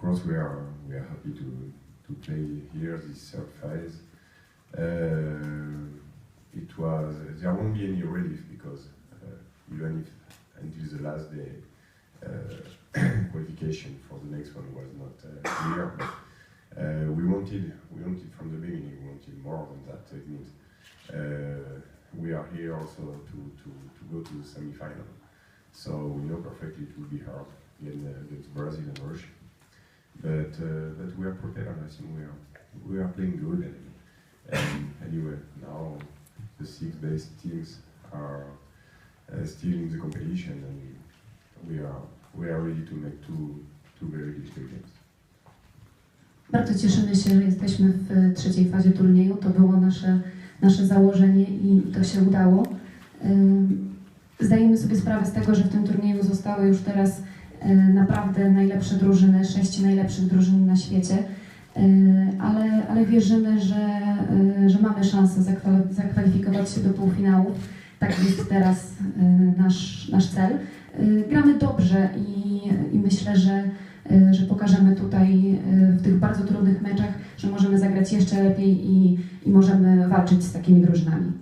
course, we are we are happy to to play here this phase. Uh, it was there won't be any relief because uh, even if until the last day uh, qualification for the next one was not clear, uh, we wanted we wanted from the beginning we wanted more than that. It means uh, we are here also to, to, to go to the semi-final. So we know perfectly it will be hard But uh, but we are think we are we are playing good. And, and anyway, now the six best teams are uh, still in the competition, and we are we are ready to make two two very difficult games. Bardzo cieszymy się, że jesteśmy w trzeciej fazie turnieju. To było nasze, nasze założenie i to się udało. Zdajemy sobie sprawę z tego, że w tym turnieju zostały już teraz e, naprawdę najlepsze drużyny, sześć najlepszych drużyn na świecie, E, ale, ale wierzymy, że, e, że mamy szansę zakwa- zakwalifikować się do półfinałów. Tak jest teraz e, nasz, nasz cel. E, Gramy dobrze i, i myślę, że że pokażemy tutaj w tych bardzo trudnych meczach, że możemy zagrać jeszcze lepiej i, i możemy walczyć z takimi drużynami.